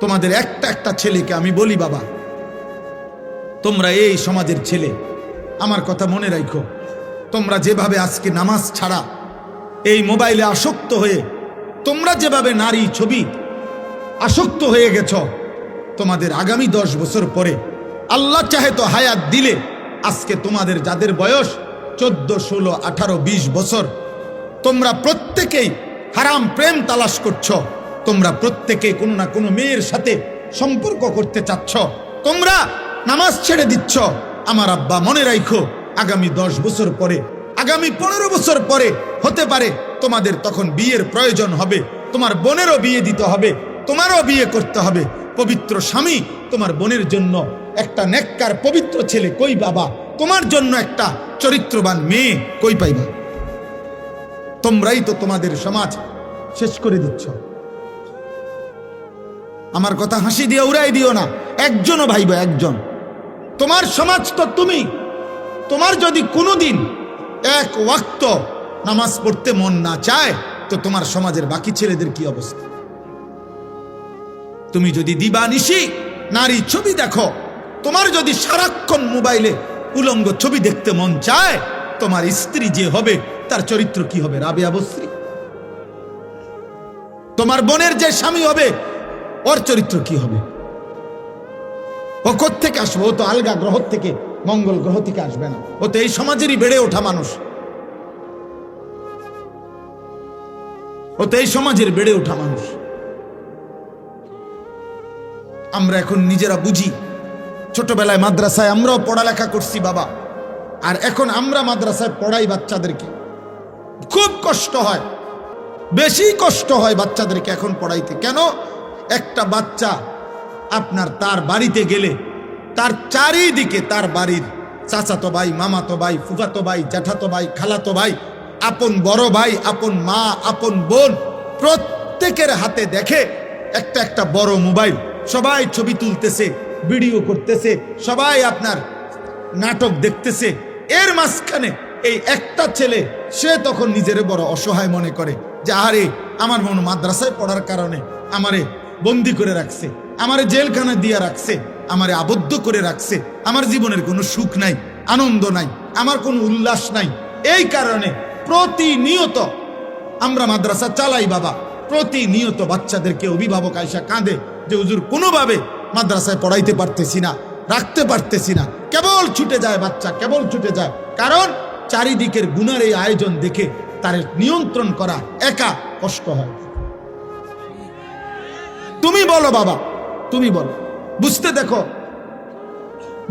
তোমাদের একটা একটা ছেলেকে আমি বলি, বাবা। তোমরা এই সমাজের ছেলে। আমার কথা মনে রাখো তোমরা যেভাবে আজকে নামাজ ছাড়া এই মোবাইলে আসক্ত হয়ে, তোমরা যেভাবে নারী ছবি আসক্ত হয়ে গেছ, তোমাদের আগামী দশ বছর পরে আল্লাহ চাহে তো হায়াত দিলে আজকে তোমাদের যাদের বয়স চোদ্দ, ষোলো, আঠারো, বিশ বছর, তোমরা প্রত্যেকেই হারাম প্রেম তালাশ করছ। তোমরা প্রত্যেকে কোনো না কোনো মেয়ের সাথে সম্পর্ক করতে চাচ্ছ। তোমরা নামাজ ছেড়ে দিচ্ছ। আমার আব্বা মনে রাখো আগামী দশ বছর পরে, আগামী পনেরো বছর পরে হতে পারে, তোমাদের তখন বিয়ের প্রয়োজন হবে। তোমার বোনেরও বিয়ে দিতে হবে, তোমারও বিয়ে করতে হবে। পবিত্র স্বামী তোমার বোনের জন্য একটা নেককার পবিত্র ছেলে, কই বাবা? তোমার জন্য একটা চরিত্রবান মেয়ে, কই পাইবা? তোমরাই তো তোমাদের সমাজ শেষ করে দিচ্ছ। আমার কথা হাসি দিয়ে উড়াই দিও না। একজনও ভাইবা, একজন। তোমার সমাজ তো তুমি। তোমার যদি কোনোদিন এক ওয়াক্ত নামাজ পড়তে মন না চায়, তো তোমার সমাজের বাকি ছেলেদের কি অবস্থা? তুমি যদি দিবানিশি, নারী ছবি দেখো, তোমার যদি সারাক্ষণ মোবাইলে উলঙ্গ ছবি দেখতে মন চায়, তোমার স্ত্রী যে হবে, তার চরিত্র কি হবে? রাবে আবশ্রী তোমার বোনের যে স্বামী হবে ওর চরিত্র কি হবে? ও থেকে আসবে? ও তো আলগা গ্রহ থেকে, মঙ্গল গ্রহ থেকে আসবে না। ও তো এই সমাজেরই বেড়ে ওঠা মানুষ। ও তো এই সমাজের বেড়ে ওঠা মানুষ। আমরা এখন নিজেরা বুঝি, ছোটবেলায় মাদ্রাসায় আমরাও পড়ালেখা করছি বাবা, আর এখন আমরা মাদ্রাসায় পড়াই বাচ্চাদেরকে। খুব কষ্ট হয়, বেশি কষ্ট হয় বাচ্চাদেরকে এখন পড়াইতে। কেন? একটা বাচ্চা আপনার তার বাড়িতে গেলে, তার চারিদিকে তার বাড়ির চাচাতো ভাই, মামাতো ভাই, ফুফাতো ভাই, জ্যাঠাতো ভাই, খালাতো ভাই, আপন বড় ভাই, আপন মা, আপন বোন প্রত্যেকের হাতে দেখে একটা একটা বড় মোবাইল। সবাই ছবি তুলতেছে, ভিডিও করতেছে, সবাই আপনার নাটক দেখতেছে। এর মাঝখানে এই একটা ছেলে, সে তখন নিজের বড় অসহায় মনে করে যে আরে আমার মন মাদ্রাসায় পড়ার কারণে আমারে বন্দি করে রাখছে, আমার জেলখানা দিয়ে রাখছে, আমারে আবদ্ধ করে রাখছে, আমার জীবনের কোনো সুখ নাই, আনন্দ নাই, আমার কোনো উল্লাস নাই। এই কারণে প্রতিনিয়ত আমরা মাদ্রাসা চালাই বাবা, প্রতিনিয়ত বাচ্চাদেরকে অভিভাবক আয়সা কাঁদে যে, হুজুর, কোনোভাবে মাদ্রাসায় পড়াইতে পারতেছি না, রাখতে পারতেছি না। কেবল ছুটে যায় বাচ্চা, কেবল ছুটে যায়। কারণ চারিদিকের গুণার এই আয়োজন দেখে তার নিয়ন্ত্রণ করা একা কষ্ট হয়। তুমি বলো বাবা, তুমি বলো। বুঝতে দেখো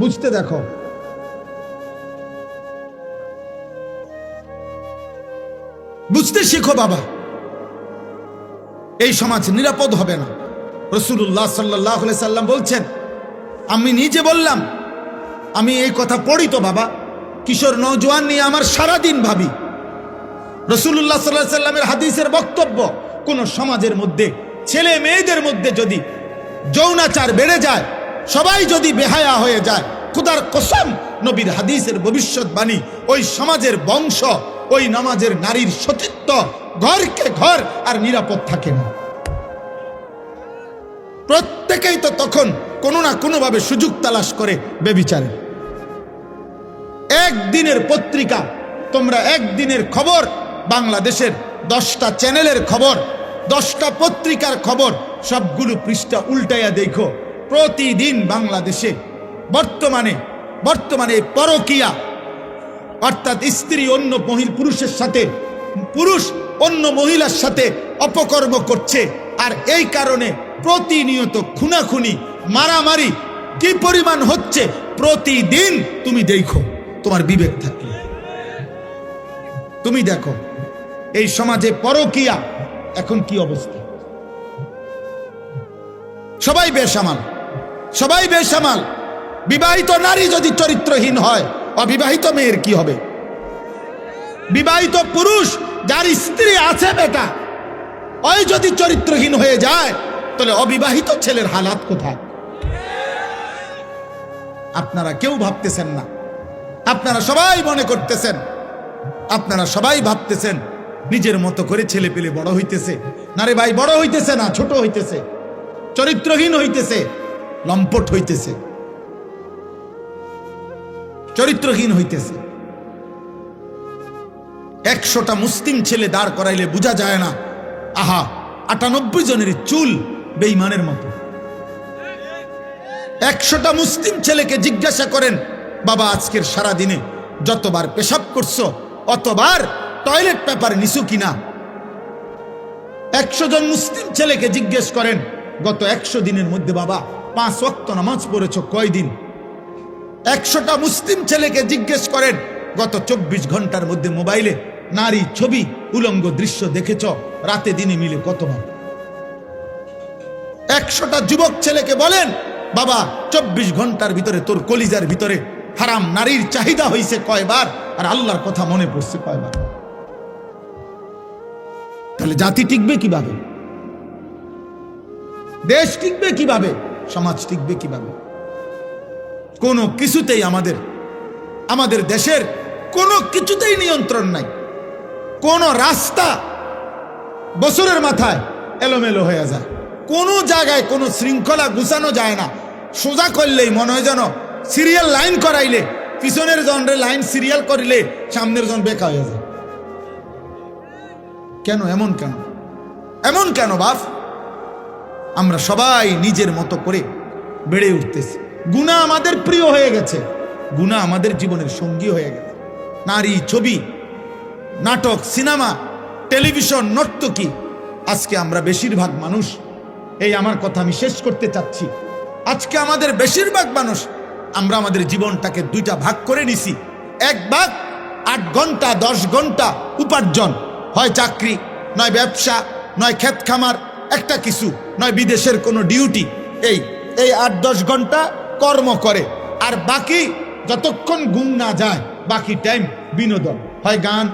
বুঝতে দেখো। বুঝতে শিখো বাবা, এই সমাজ নিরাপদ হবে না। রসুল্লাহ সাল্লাহ সাল্লাম বলছেন, আমি নিজে বললাম, আমি এই কথা পড়ি তো বাবা, কিশোর নৌজওয়ান নিয়ে আমার সারাদিন ভাবি। রসুল্লাহ সাল্লাহ সাল্লামের হাদিসের বক্তব্য কোন সমাজের মধ্যে ছেলে মেয়েদের মধ্যে যদি যৌনাচার বেড়ে যায়, সবাই যদি বেহায়া হয়ে যায়, খুদার কসম নবীর হাদিসের ভবিষ্যৎবাণী ওই সমাজের বংশ, ওই নামাজের নারীর সতীত্ব ঘরকে ঘর আর নিরাপদ থাকে না। প্রত্যেকেই তো তখন কোনো না কোনোভাবে সুযোগ তালাশ করে বেবিচারে। একদিনের পত্রিকা, তোমরা একদিনের খবর, বাংলাদেশের দশটা চ্যানেলের খবর দশটা পত্রিকার খবর সবগুলো পৃষ্ঠা উল্টাইয়া দেখো। প্রতিদিন বাংলাদেশে, বর্তমানে বর্তমানে পরকিয়া। অর্থাৎ স্ত্রী অন্য মহিল পুরুষের সাথে, পুরুষ অন্য মহিলার সাথে অপকর্ম করছে। আর এই কারণে প্রতিনিয়ত খুনাখুনি, মারামারি কি পরিমাণ হচ্ছে প্রতিদিন তুমি দেখো, তোমার বিবেক থাকলে। তুমি দেখো, এই সমাজে পরকিয়া এখন কি অবস্থা? সবাই বেসামাল সবাই বেসামাল। বিবাহিত নারী যদি চরিত্রহীন হয়, অবিবাহিত মেয়ের কি হবে? বিবাহিত পুরুষ যার স্ত্রী আছে বেটা, ওই যদি চরিত্রহীন হয়ে যায়, তাহলে অবিবাহিত ছেলের হালাত কোথায়? আপনারা কেউ ভাবতেছেন না। আপনারা সবাই মনে করতেছেন। আপনারা সবাই ভাবতেছেন নিজের মতো করে ছেলে পেলে বড় হইতেছে। না রে ভাই, বড় হইতেছে না, ছোট হইতেছে। চরিত্রহীন হইতেছে, লম্পট হইতেছে। চরিত্রহীন হইতেছে। একশোটা মুসলিম ছেলে দাঁড় করাইলে বোঝা যায় না, আহা, আটানব্বই জনের চুল বেইমানের মতো। একশোটা মুসলিম ছেলেকে জিজ্ঞাসা করেন, বাবা, আজকের সারা দিনে যতবার পেশাব করছ, অতবার টয়লেট পেপার নিছু কিনা? একশো জন মুসলিম ছেলেকে জিজ্ঞেস করেন, গত একশো দিনের মধ্যে বাবা, পাঁচ ওয়াক্ত নামাজ পড়েছ কয়দিন? একশোটা মুসলিম ছেলেকে জিজ্ঞেস করেন, গত চব্বিশ ঘণ্টার মধ্যে মোবাইলে নারী ছবি, উলঙ্গ দৃশ্য দেখেছ? রাতে দিনে মিলে কতবার? একশোটা যুবক ছেলেকে বলেন, বাবা, চব্বিশ ঘণ্টার ভিতরে তোর কলিজার ভিতরে হারাম নারীর চাহিদা হইছে কয়বার? আর আল্লাহর কথা মনে পড়ছে কয়বার? তাহলে জাতি টিকবে কীভাবে? দেশ টিকবে কীভাবে? সমাজ টিকবে কীভাবে? কোনো কিছুতেই আমাদের আমাদের দেশের কোনো কিছুতেই নিয়ন্ত্রণ নাই। কোন রাস্তা বছরের মাথায় এলোমেলো হয়ে যায়। কোনো জায়গায় কোনো শৃঙ্খলা গুছানো যায় না। সোজা করলেই মনে হয় যেন সিরিয়াল লাইন করাইলে, পিছনের জনরে লাইন সিরিয়াল করিলে সামনের জন বেকা হয়ে যায়। কেন, এমন কেন? এমন কেন, বাপ? আমরা সবাই নিজের মতো করে বেড়ে উঠতেছি। গুণা আমাদের প্রিয় হয়ে গেছে। গুণা আমাদের জীবনের সঙ্গী হয়ে গেছে। নারী ছবি, নাটক, সিনেমা, টেলিভিশন, নর্তকী, আজকে আমরা বেশিরভাগ মানুষ, এই আমার কথা আমি শেষ করতে চাচ্ছি। আজকে আমাদের বেশিরভাগ মানুষ, আমরা আমাদের জীবনটাকে দুইটা ভাগ করে নিছি। এক ভাগ আট ঘণ্টা, দশ ঘণ্টা উপার্জন। হয় চাকরি, নয় ব্যবসা, নয় ক্ষেত খামার, একটা কিছু, নয় বিদেশের কোনো ডিউটি। এই এই আট দশ ঘণ্টা কর্ম করে। আর বাকি যতক্ষণ গুম না যায়, বাকি টাইম বিনোদন। হয় গান,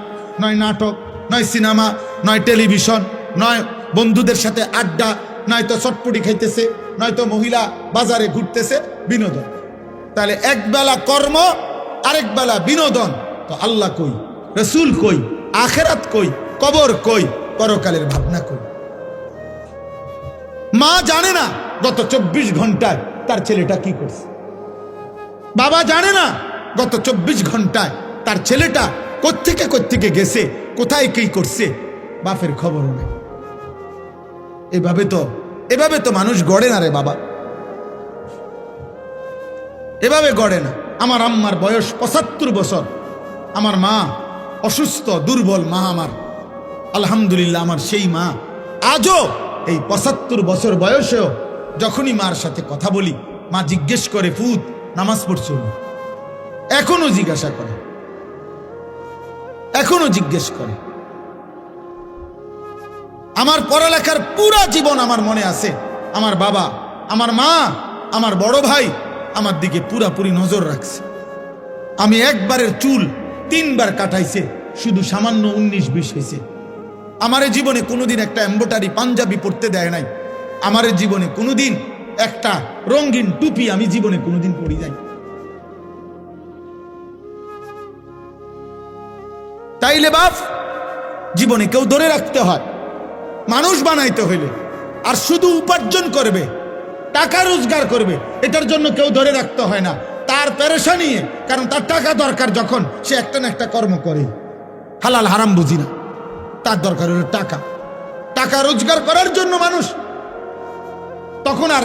নয় নাটক, নয় সিনেমা, নয় টেলিভিশন, নয় বন্ধুদের সাথে আড্ডা নয়তো চটপটি খাইতেছে নয়তো মহিলা বাজারে ঘুরতেছে, বিনোদন। তাহলে এক বেলা কর্ম, আরেক বেলা বিনোদন। তো আল্লাহ কই, রসুল কই, আখেরাত কই কবর কই? পরকালের ভাবনা কই? মা জানে না গত চব্বিশ ঘন্টায় তার ছেলেটা কি করছে। বাবা জানে না গত চব্বিশ ঘন্টায় তার ছেলেটা কোত্থেকে কোত্থেকে গেছে, কোথায় কি করছে, বাপের খবর নেই। এভাবে তো এভাবে তো মানুষ গড়ে না রে বাবা। এভাবে গড়ে না। আমার আম্মার বয়স পঁচাত্তর বছর। আমার মা অসুস্থ, দুর্বল মা আমার। আলহামদুলিল্লাহ, আমার সেই মা। আজও এই পঁচাত্তর বছর বয়সেও যখনই মার সাথে কথা বলি, মা জিজ্ঞেস করে, ফুত, নামাজ পড়ছো? না?" এখনও জিজ্ঞাসা করে। এখনও জিজ্ঞেস করে। আমার পড়ালেখার পুরা জীবন আমার মনে আছে। আমার বাবা, আমার মা, আমার বড় ভাই আমার দিকে পুরাপুরি নজর রাখছে। আমি একবারের চুল তিনবার কাটাইছে, শুধু সামান্য উনিশ বিশ হয়েছে। আমার জীবনে কোনোদিন একটা এম্বোটারি পাঞ্জাবি পরতে দেয় নাই। আমার জীবনে কোনোদিন একটা রঙিন টুপি আমি জীবনে কোনোদিন পরি নাই। তাইলে বাপ, জীবনে কেউ ধরে রাখতে হয়, মানুষ বানাইতে হইলে, আর শুধু উপার্জন করবে, টাকা রোজগার করবে, এটার জন্য কেউ ধরে রাখতে হয় না। তার পেরেশা নিয়ে, কারণ তার টাকা দরকার যখন সে একটা না একটা কর্ম করে। হালাল হারাম বুঝি না। তার দরকার হলো টাকা। টাকা রোজগার করার জন্য মানুষ। তখন আর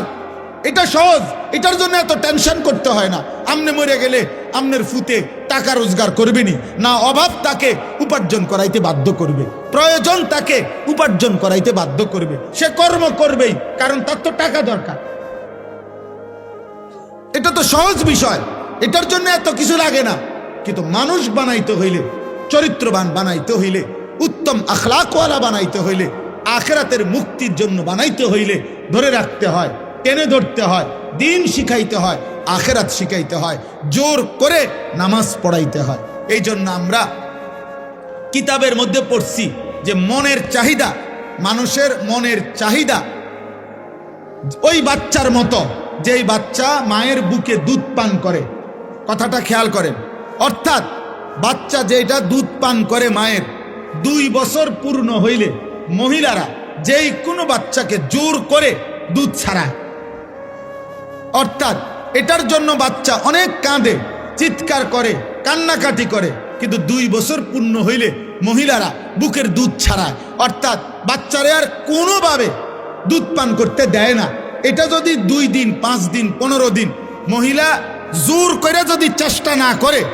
এটা সহজ, এটার জন্য এত টেনশন করতে হয় না। আমনে মরে গেলে আমনের ফুতে টাকা রোজগার করবেনি না অভাব তাকে উপার্জন করাইতে বাধ্য করবে। প্রয়োজন তাকে উপার্জন করাইতে বাধ্য করবে। সে কর্ম করবেই, কারণ তার তো টাকা দরকার। এটা তো সহজ বিষয়, এটার জন্য এত কিছু লাগে না। কিন্তু মানুষ বানাইতে হইলে, চরিত্রবান বানাইতে হইলে উত্তম আখলাকওয়ালা বানাইতে হইলে, আখেরাতের মুক্তির জন্য বানাইতে হইলে ধরে রাখতে হয়, টেনে ধরতে হয়, দিন শিখাইতে হয়, আখেরাত শিখাইতে হয়, জোর করে নামাজ পড়াইতে হয়। এই জন্য আমরা কিতাবের মধ্যে পড়ছি যে মনের চাহিদা, মানুষের মনের চাহিদা, ওই বাচ্চার মতো, যেই বাচ্চা মায়ের বুকে দুধ পান করে। কথাটা খেয়াল করেন। অর্থাৎ বাচ্চা যেটা দুধ পান করে মায়ের দুই বছর পূর্ণ হইলে মহিলারা যেই কোনো বাচ্চাকে জোর করে দুধ ছাড়া অর্থাৎ এটার জন্য বাচ্চা অনেক কাঁদে, চিৎকার করে, কান্নাকাটি করে। কিন্তু দুই বছর পূর্ণ হইলে মহিলারা বুকের দুধ ছাড়ায়। অর্থাৎ বাচ্চারা আর কোনোভাবে দুধ পান করতে দেয় না। এটা যদি দুই দিন, পাঁচ দিন, পনেরো দিন মহিলা জোর করে যদি চেষ্টা না করে,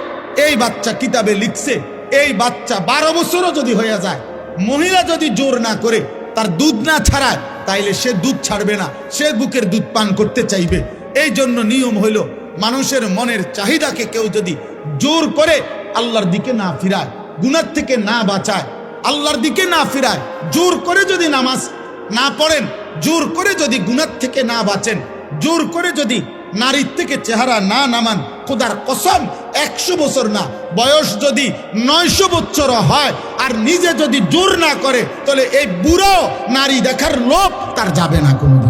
এই বাচ্চা কিতাবে লিখছে এই বাচ্চা বারো বছরও যদি হয়ে যায়, মহিলা যদি জোর না করে তার দুধ না ছাড়ায়, তাইলে সে দুধ ছাড়বে না, সে বুকের দুধ পান করতে চাইবে। এই জন্য নিয়ম হইল, মানুষের মনের চাহিদাকে কেউ যদি জোর করে আল্লাহর দিকে না ফিরায়, গুনার থেকে না বাঁচায়, আল্লাহর দিকে না ফিরায়, জোর করে যদি নামাজ না পড়েন, জোর করে যদি গুনার থেকে না বাঁচেন, জোর করে যদি নারীর থেকে চেহারা না নামান খোদার কসম, একশো বছর না। বয়স যদি নয়শো বছর হয় আর নিজে যদি জোর না করে, তাহলে এই বুড়ো নারী দেখার লোভ তার যাবে না কোনো।